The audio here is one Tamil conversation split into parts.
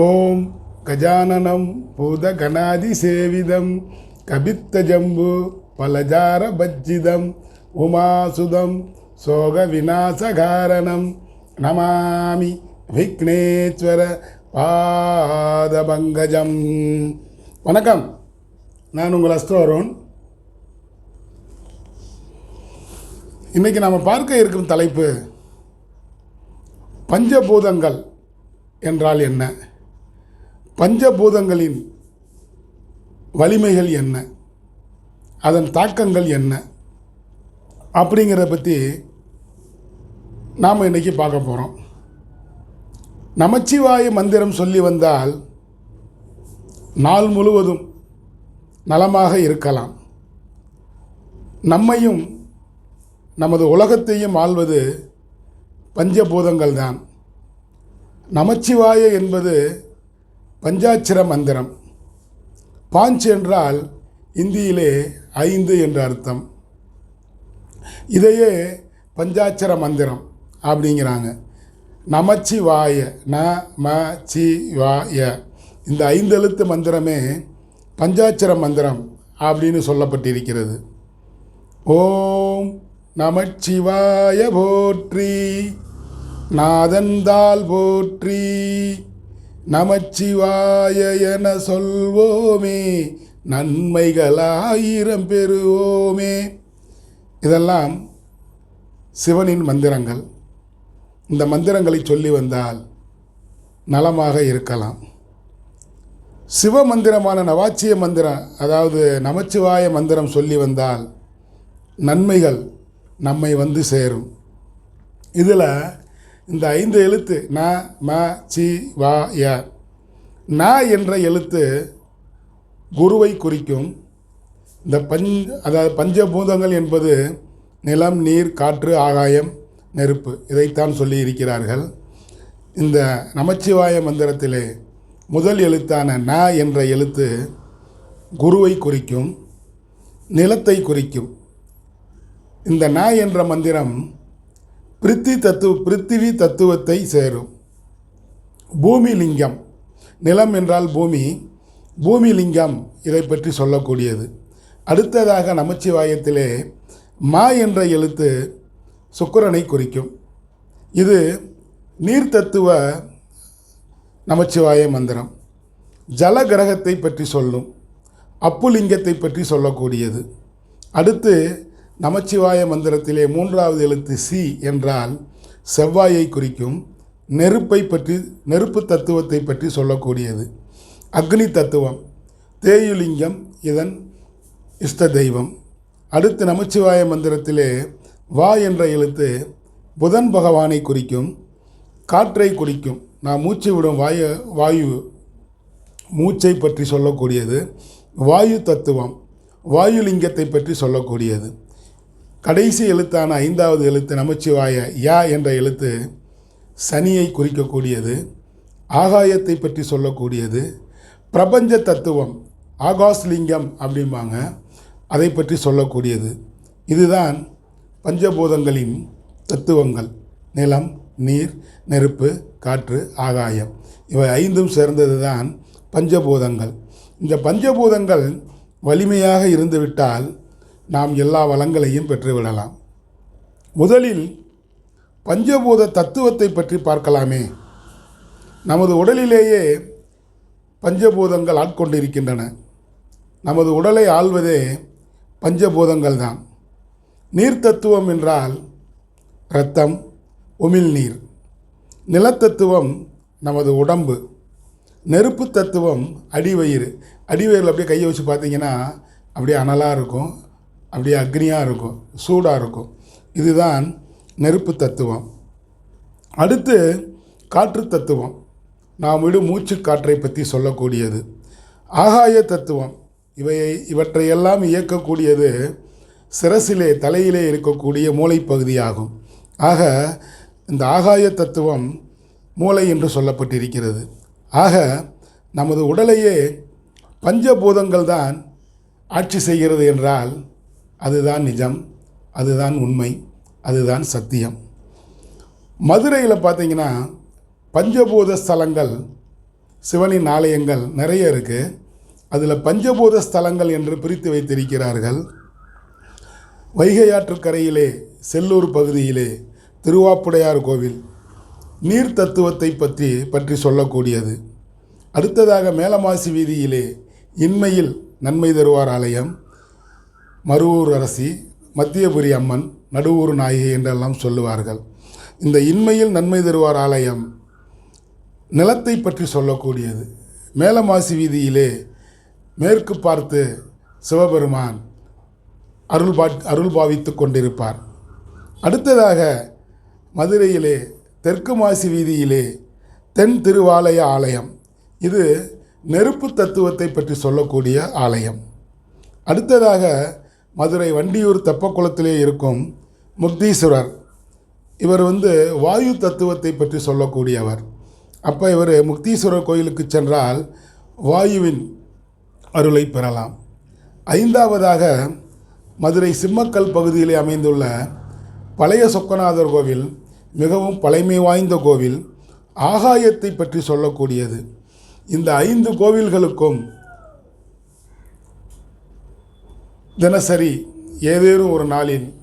ஓம் கஜானனம் புத கணாதி சேவிதம் கபித்தஜம்பு பலஜார பஜ்ஜிதம் உமாசுதம் சோக விநாசகாரணம் நமாமி விக்னேஸ்வர பாதபங்கஜம். வணக்கம். நான் உங்கள் அஸ்தோரோன் இன்றைக்கி நாம் பார்க்க இருக்கும் தலைப்பு பஞ்சபூதங்கள் என்றால் என்ன? பஞ்சபூதங்களின் வலிமைகள் என்ன? அதன் தாக்கங்கள் என்ன? அப்படிங்கிறத பற்றி நாம் இன்றைக்கி பார்க்க போகிறோம் நமச்சிவாய மந்திரம் சொல்லி வந்தால் நாள் முழுவதும் நலமாக இருக்கலாம். நம்மையும் நமது உலகத்தையும் ஆள்வது பஞ்சபூதங்கள் தான் நமச்சிவாய என்பது பஞ்சாட்சர மந்திரம். பாஞ்ச் என்றால் இந்தியிலே ஐந்து என்ற அர்த்தம். இதையே பஞ்சாட்சர மந்திரம் அப்படிங்கிறாங்க. நமச்சிவாய ந ம சி வாய இந்த ஐந்து எழுத்து மந்திரமே பஞ்சாட்சர மந்திரம் அப்படின்னு சொல்லப்பட்டிருக்கிறது. ஓம் நமச்சிவாய போற்றி நாதந்தால் போற்றி. நமச்சிவாய என சொல்வோமே நன்மைகளாயிரம் பெறுவோமே. இதெல்லாம் சிவனின் மந்திரங்கள். இந்த மந்திரங்களை சொல்லி வந்தால் நலமாக இருக்கலாம். சிவ மந்திரமான நவாச்சிய மந்திரம் அதாவது நமச்சிவாய மந்திரம் சொல்லி வந்தால் நன்மைகள் நம்மை வந்து சேரும். இதில் இந்த ஐந்து எழுத்து ந ம சி வா ய. ந என்ற எழுத்து குருவை குறிக்கும். இந்த பஞ் அதாவது பஞ்சபூதங்கள் என்பது நிலம் நீர் காற்று ஆகாயம் நெருப்பு இதைத்தான் சொல்லி இருக்கிறார்கள். இந்த நமச்சிவாய மந்திரத்திலே முதல் எழுத்தான ந என்ற எழுத்து குருவை குறிக்கும் நிலத்தை குறிக்கும். இந்த ந என்ற மந்திரம் பிரித்தி தத்துவ பிருத்திவி தத்துவத்தை சேரும். பூமி லிங்கம் நிலம் என்றால் பூமி. பூமி லிங்கம் இதை பற்றி சொல்லக்கூடியது. அடுத்ததாக நமச்சிவாயத்திலே மா என்ற எழுத்து சுக்கரனை குறிக்கும். இது நீர் தத்துவ நமச்சிவாய மந்திரம். ஜல கிரகத்தை பற்றி சொல்லும். அப்புலிங்கத்தை பற்றி சொல்லக்கூடியது. அடுத்து நமச்சிவாய மந்திரத்திலே மூன்றாவது எழுத்து சி என்றால் செவ்வாயை குறிக்கும் நெருப்பை பற்றி நெருப்பு தத்துவத்தை பற்றி சொல்லக்கூடியது. அக்னி தத்துவம் தேயுலிங்கம் இதன் இஷ்ட தெய்வம். அடுத்து நமச்சிவாய மந்திரத்திலே வா என்ற எழுத்து புதன் பகவானை குறிக்கும் காற்றை குறிக்கும். நான் மூச்சு விடும் வாயு வாயு மூச்சை பற்றி சொல்லக்கூடியது. வாயு தத்துவம் வாயுலிங்கத்தை பற்றி சொல்லக்கூடியது. கடைசி எழுத்தான ஐந்தாவது எழுத்து நமச்சிவாய யா என்ற எழுத்து சனியை குறிக்கக்கூடியது ஆகாயத்தை பற்றி சொல்லக்கூடியது பிரபஞ்ச தத்துவம் ஆகாஸ்லிங்கம் அப்படிம்பாங்க அதை பற்றி சொல்லக்கூடியது. இதுதான் பஞ்சபூதங்களின் தத்துவங்கள். நிலம் நீர் நெருப்பு காற்று ஆகாயம். இவை ஐந்தும் சேர்ந்தது தான் பஞ்சபூதங்கள். இந்த பஞ்சபூதங்கள் வலிமையாக இருந்துவிட்டால் நாம் எல்லா வளங்களையும் பெற்றுவிடலாம். முதலில் பஞ்சபூத தத்துவத்தை பற்றி பார்க்கலாமே. நமது உடலிலேயே பஞ்சபூதங்கள் ஆட்கொண்டிருக்கின்றன. நமது உடலை ஆள்வதே பஞ்சபூதங்கள் தான் நீர் தத்துவம் என்றால் இரத்தம் உமிழ்நீர் நிலத்தத்துவம் நமது உடம்பு. நெருப்பு தத்துவம் அடிவயிறு. அடிவயிறில் அப்படியே கையை வச்சு பார்த்தீங்கன்னா அப்படியே அனலாக இருக்கும். அப்படியே அக்னியாக இருக்கும் சூடாக இருக்கும். இதுதான் நெருப்பு தத்துவம். அடுத்து காற்று தத்துவம். நாம் விடும் மூச்சு காற்றை பற்றி சொல்லக்கூடியது. ஆகாய தத்துவம். இவையை இவற்றையெல்லாம் இயக்கக்கூடியது சிரசிலே தலையிலே இருக்கக்கூடிய மூளைப்பகுதியாகும். ஆக இந்த ஆகாய தத்துவம் மூளை என்று சொல்லப்பட்டிருக்கிறது. ஆக நமது உடலையே பஞ்சபூதங்கள் தான் ஆட்சி செய்கிறது என்றால் அதுதான் நிஜம் அதுதான் உண்மை அதுதான் சத்தியம். மதுரையில் பார்த்தீங்கன்னா பஞ்சபூத ஸ்தலங்கள் சிவனின் ஆலயங்கள் நிறைய இருக்குது அதில் பஞ்சபூத ஸ்தலங்கள் என்று பிரித்து வைத்திருக்கிறார்கள். வைகை ஆற்றுக்கரையிலே செல்லூர் பகுதியிலே திருவாப்புடையார் கோவில் நீர் தத்துவத்தை பற்றி பற்றி சொல்லக்கூடியது. அடுத்ததாக மேலமாசி வீதியிலே இன்மையில் நன்மை தருவார் ஆலயம். மருவூர் அரசி மத்தியபுரி அம்மன் நடுவூர் நாயகி என்றெல்லாம் சொல்லுவார்கள். இந்த இன்மையில் நன்மை தருவார் ஆலயம் நிலத்தை பற்றி சொல்லக்கூடியது. மேலமாசி வீதியிலே மேற்கு பார்த்து சிவபெருமான் அருள் பா அருள் பாவித்து கொண்டிருப்பார். அடுத்ததாக மதுரையிலே தெற்கு மாசி வீதியிலே தென் திருவாலய ஆலயம். இது நெருப்பு தத்துவத்தை பற்றி சொல்லக்கூடிய ஆலயம். அடுத்ததாக மதுரை வண்டியூர் தெப்பக்குளத்திலே இருக்கும் முக்தீஸ்வரர். இவர் வந்து வாயு தத்துவத்தை பற்றி சொல்லக்கூடியவர். அப்போ இவர் முக்தீஸ்வரர் கோயிலுக்கு சென்றால் வாயுவின் அருளை பெறலாம். ஐந்தாவதாக மதுரை சிம்மக்கல் பகுதியிலே அமைந்துள்ள பழைய சொக்கநாதர் கோவில் மிகவும் பழமை வாய்ந்த கோவில் ஆகாயத்தை பற்றி சொல்லக்கூடியது. இந்த ஐந்து கோவில்களுக்கும் தினசரி ஏதேனும் ஒரு நாளில்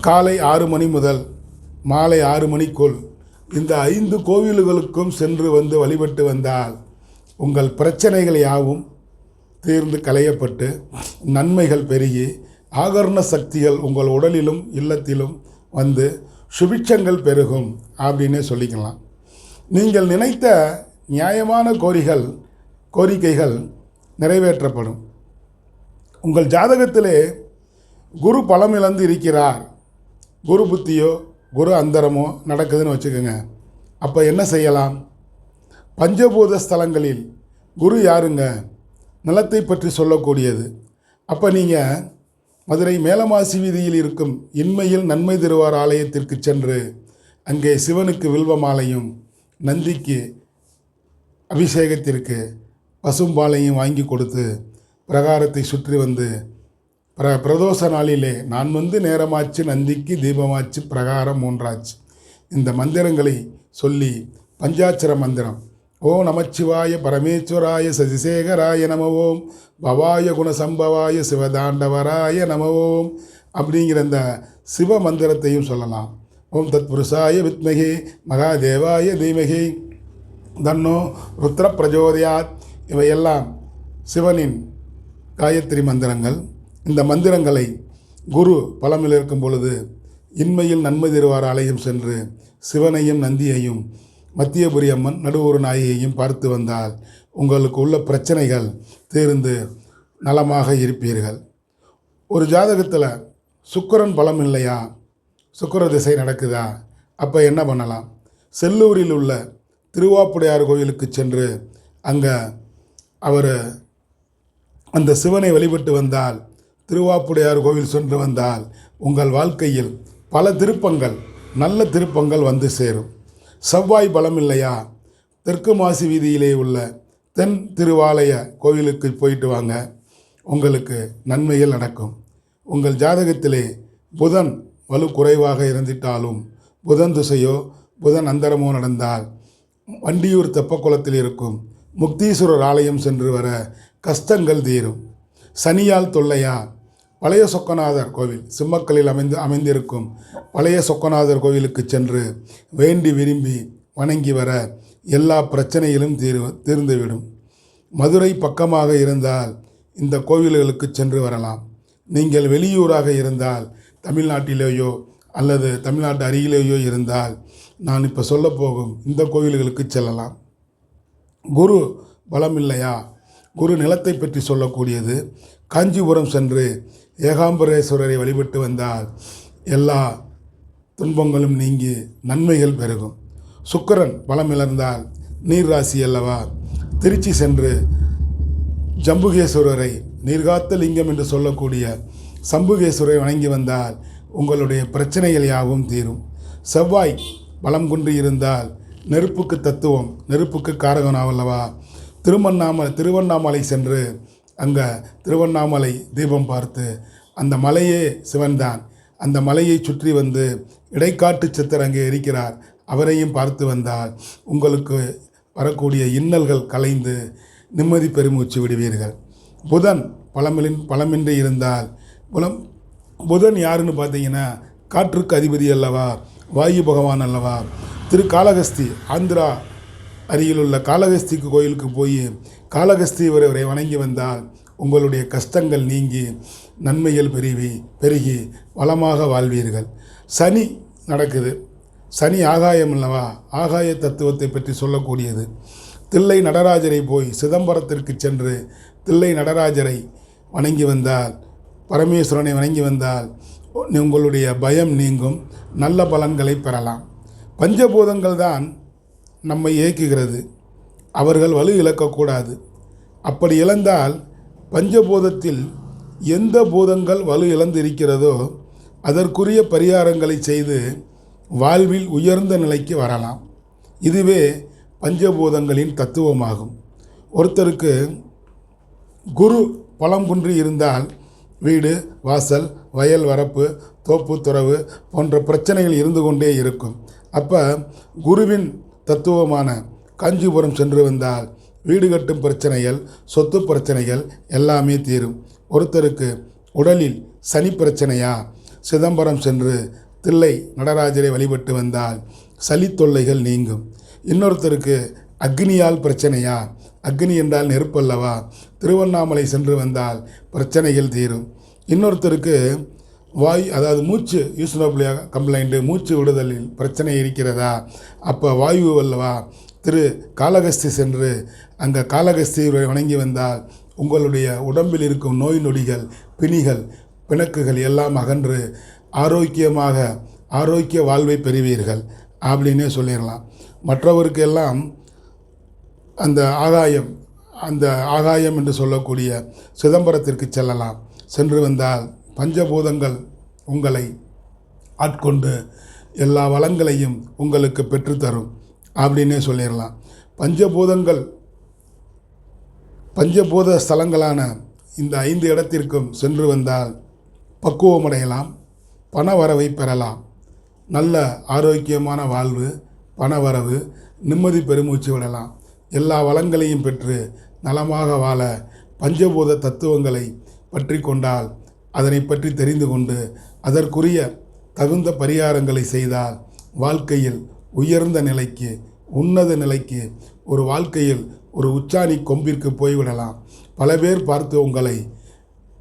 காலை ஆறு மணி முதல் மாலை ஆறு மணிக்குள் இந்த ஐந்து கோவில்களுக்கும் சென்று வந்து வழிபட்டு வந்தால் உங்கள் பிரச்சனைகள் யாவும் தீர்ந்து களையப்பட்டு நன்மைகள் பெருகி ஆகர்ண சக்திகள் உங்கள் உடலிலும் இல்லத்திலும் வந்து சுபிட்சங்கள் பெருகும் அப்படின்னே சொல்லிக்கலாம். நீங்கள் நினைத்த நியாயமான கோரிகள் கோரிக்கைகள் நிறைவேற்றப்படும். உங்கள் ஜாதகத்திலே குரு பலம் இழந்து இருக்கிறார். குரு புத்தியோ குரு அந்தரமோ நடக்குதுன்னு வச்சுக்கோங்க. அப்போ என்ன செய்யலாம்? பஞ்சபூத ஸ்தலங்களில் குரு யாருங்க? நிலத்தை பற்றி சொல்லக்கூடியது. அப்போ நீங்கள் மதுரை மேலமாசி வீதியில் இருக்கும் இன்மையில் நன்மை திருவார் ஆலயத்திற்கு சென்று அங்கே சிவனுக்கு வில்வ மாலையும் நந்திக்கு அபிஷேகத்திற்கு பசும்பாலையும் வாங்கி கொடுத்து பிரகாரத்தை சுற்றி வந்து பிர பிரதோஷ நாளிலே நான் வந்து நேரமாச்சு நந்திக்கு தீபமாச்சு பிரகாரம் மூன்றாச்சு. இந்த மந்திரங்களை சொல்லி பஞ்சாட்சர மந்திரம். ஓ நமச்சிவாய பரமேஸ்வராய சசிசேகராய நமவோம். பவாய குணசம்பவாய சிவதாண்டவராய நமவோம். அப்படிங்கிற இந்த சிவ மந்திரத்தையும் சொல்லலாம். ஓம் தத் புருஷாய வித்மகே மகாதேவாய தீமகி. தன்னோ ருத்ர பிரஜோதயாத் இவையெல்லாம் சிவனின் காயத்ரி மந்திரங்கள். இந்த மந்திரங்களை குரு பலமில் இருக்கும் பொழுது இன்மையில் நன்மை தருவார் ஆலயம் சென்று சிவனையும் நந்தியையும் மத்தியபுரி அம்மன் நடுவூர் நாயகியையும் பார்த்து வந்தால் உங்களுக்கு உள்ள பிரச்சனைகள் தீர்ந்து நலமாக இருப்பீர்கள். ஒரு ஜாதகத்தில் சுக்கரன் பலம் இல்லையா? சுக்கர திசை நடக்குதா? அப்போ என்ன பண்ணலாம்? செல்லூரில் உள்ள திருவாப்புடையார் கோயிலுக்கு சென்று அங்கே அவர் அந்த சிவனை வழிபட்டு வந்தால் திருவாப்புடையார் கோவில் சென்று வந்தால் உங்கள் வாழ்க்கையில் பல திருப்பங்கள் நல்ல திருப்பங்கள் வந்து சேரும். செவ்வாய் பலம் இல்லையா? தெற்கு மாசி வீதியிலே உள்ள தென் திருவாலய கோவிலுக்கு போயிட்டு வாங்க. உங்களுக்கு நன்மைகள் நடக்கும். உங்கள் ஜாதகத்திலே புதன் வலு குறைவாக இருந்திட்டாலும் புதன் திசையோ புதன் அந்தரமோ நடந்தால் வண்டியூர் தெப்பக்குளத்தில் இருக்கும் முக்தீஸ்வரர் ஆலயம் சென்று வர கஷ்டங்கள் தீரும். சனியால் தொல்லையா? பழைய சொக்கநாதர் கோவில் சிம்மக்கலில் அமைந்து அமைந்திருக்கும் பழைய சொக்கநாதர் கோவிலுக்கு சென்று வேண்டி விரும்பி வணங்கி வர எல்லா பிரச்சனைகளும் தீர் தீர்ந்துவிடும். மதுரை பக்கமாக இருந்தால் இந்த கோவில்களுக்கு சென்று வரலாம். நீங்கள் வெளியூராக இருந்தால் தமிழ்நாட்டிலேயோ அல்லது தமிழ்நாட்டு அருகிலேயோ இருந்தால் நான் இப்போ சொல்லப் போகும் இந்த கோவில்களுக்கு செல்லலாம். குரு பலம் இல்லையா? குரு நிலத்தை பற்றி சொல்லக்கூடியது. காஞ்சிபுரம் சென்று ஏகாம்பரேஸ்வரரை வழிபட்டு வந்தால் எல்லா துன்பங்களும் நீங்கி நன்மைகள் பெருகும். சுக்கிரன் பலம் இழந்தால் நீர் ராசி அல்லவா? திருச்சி சென்று ஜம்புகேஸ்வரரை நீர்காத்த லிங்கம் என்று சொல்லக்கூடிய சம்புகேஸ்வரரை வணங்கி வந்தால் உங்களுடைய பிரச்சனைகள் யாவும் தீரும். செவ்வாய் பலம் கொண்டு இருந்தால் நெருப்புக்கு தத்துவம் நெருப்புக்கு காரகனாவல்லவா? திருவண்ணாமலை திருவண்ணாமலை சென்று அங்கே திருவண்ணாமலை தீபம் பார்த்து அந்த மலையே சிவன்தான். அந்த மலையை சுற்றி வந்து இடைக்காட்டு சித்தர் அங்கே இருக்கிறார். அவரையும் பார்த்து வந்தால் உங்களுக்கு வரக்கூடிய இன்னல்கள் கலைந்து நிம்மதி பெருமூச்சு விடுவீர்கள். புதன் பழமிலின் பழமின்றி இருந்தால் புலம் புதன் யாருன்னு பார்த்தீங்கன்னா காற்றுக்கு அதிபதி அல்லவா வாயு பகவான் அல்லவா திரு காளகஸ்தி ஆந்திரா அருகில் உள்ள காலகஸ்திக்கு கோயிலுக்கு போய் காளகஸ்தி இவரை வணங்கி வந்தால் உங்களுடைய கஷ்டங்கள் நீங்கி நன்மைகள் பெருகி பெருகி வளமாக வாழ்வீர்கள். சனி நடக்குது. சனி ஆகாயம் அல்லவா? ஆகாய தத்துவத்தை பற்றி சொல்லக்கூடியது. தில்லை நடராஜரை போய் சிதம்பரத்திற்கு சென்று தில்லை நடராஜரை வணங்கி வந்தால் பரமேஸ்வரனை வணங்கி வந்தால் உங்களுடைய பயம் நீங்கும் நல்ல பலன்களை பெறலாம். பஞ்சபூதங்கள் தான் நம்மை இயக்குகிறது அவர்கள் வலு இழக்கக்கூடாது. அப்படி இழந்தால் பஞ்சபூதத்தில் எந்த பூதங்கள் வலு இழந்திருக்கிறதோ அதற்குரிய பரிகாரங்களை செய்து வாழ்வில் உயர்ந்த நிலைக்கு வரலாம். இதுவே பஞ்சபூதங்களின் தத்துவமாகும். ஒருத்தருக்கு குரு பலம் குன்றி இருந்தால் வீடு வாசல் வயல் வரப்பு தோப்பு துறவு போன்ற பிரச்சனைகள் இருந்து கொண்டே இருக்கும். அப்போ குருவின் தத்துவமான காஞ்சிபுரம் சென்று வந்தால் வீடு கட்டும் பிரச்சனைகள் சொத்து பிரச்சனைகள் எல்லாமே தீரும். ஒருத்தருக்கு உடலில் சனி பிரச்சனையா சிதம்பரம் சென்று தில்லை நடராஜரை வழிபட்டு வந்தால் சளி தொல்லைகள் நீங்கும். இன்னொருத்தருக்கு அக்னியால் பிரச்சனையா அக்னி என்றால் நெருப்பல்லவா திருவண்ணாமலை சென்று வந்தால் பிரச்சனைகள் தீரும். இன்னொருத்தருக்கு வாய் அதாவது மூச்சு யூஸ்னோபிளியா கம்ப்ளைண்ட்டு மூச்சு விடுதலில் பிரச்சனை இருக்கிறதா? அப்போ வாயு அல்லவா? திரு காளகஸ்தி சென்று அங்கே காலகஸ்தி வணங்கி வந்தால் உங்களுடைய உடம்பில் இருக்கும் நோய் நொடிகள் பிணிகள் பிணக்குகள் எல்லாம் அகன்று ஆரோக்கியமாக ஆரோக்கிய வாழ்வை பெறுவீர்கள் அப்படின்னே சொல்லிடலாம். மற்றவருக்கு எல்லாம் அந்த ஆகாயம் அந்த ஆகாயம் என்று சொல்லக்கூடிய சிதம்பரத்திற்கு செல்லலாம். சென்று வந்தால் பஞ்சபூதங்கள் உங்களை ஆட்கொண்டு எல்லா வளங்களையும் உங்களுக்கு பெற்றுத்தரும் அப்படின்னே சொல்லிடலாம். பஞ்சபூதங்கள் பஞ்சபூத ஸ்தலங்களான இந்த ஐந்து இடத்திற்கும் சென்று வந்தால் பக்குவமடையலாம் பணவரவை பெறலாம். நல்ல ஆரோக்கியமான வாழ்வு பணவரவு நிம்மதி பெருமூச்சு விடலாம். எல்லா வளங்களையும் பெற்று நலமாக வாழ பஞ்சபூத தத்துவங்களை பற்றி கொண்டால் அதனை பற்றி தெரிந்து கொண்டு அதற்குரிய தகுந்த பரிகாரங்களை செய்தால் வாழ்க்கையில் உயர்ந்த நிலைக்கு உன்னத நிலைக்கு ஒரு வாழ்க்கையில் ஒரு உச்சாணி கொம்பிற்கு போய்விடலாம். பல பேர் பார்த்து உங்களை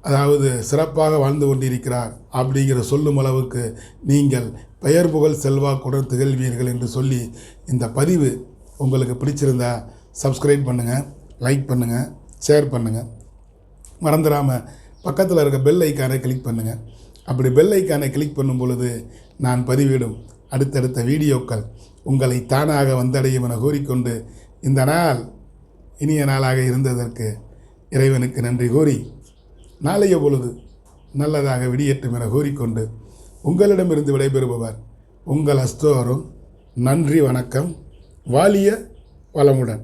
அதாவது சிறப்பாக வாழ்ந்து கொண்டிருக்கிறார் அப்படிங்கிற சொல்லும் அளவுக்கு நீங்கள் பெயர் புகழ் செல்வாக்குடன் திகழ்வீர்கள் என்று சொல்லி இந்த பதிவு உங்களுக்கு பிடிச்சிருந்தா சப்ஸ்கிரைப் பண்ணுங்கள் லைக் பண்ணுங்கள் ஷேர் பண்ணுங்கள் மறந்துடாமல் பக்கத்தில் இருக்க பெல் ஐக்கானை கிளிக் பண்ணுங்கள் அப்படி பெல் ஐக்கானை கிளிக் பண்ணும் பொழுது நான் பதிவிடும் அடுத்தடுத்த வீடியோக்கள் உங்களை தானாக வந்தடையும் என கூறிக்கொண்டு இந்த நாள் இனிய நாளாக இருந்ததற்கு இறைவனுக்கு நன்றி கூறி நாளைய பொழுது நல்லதாக விடியட்டும் என கூறிக்கொண்டு உங்களிடமிருந்து விடைபெறுபவர் உங்கள் அஸ்தோரும் நன்றி வணக்கம் வாலிய வளமுடன்.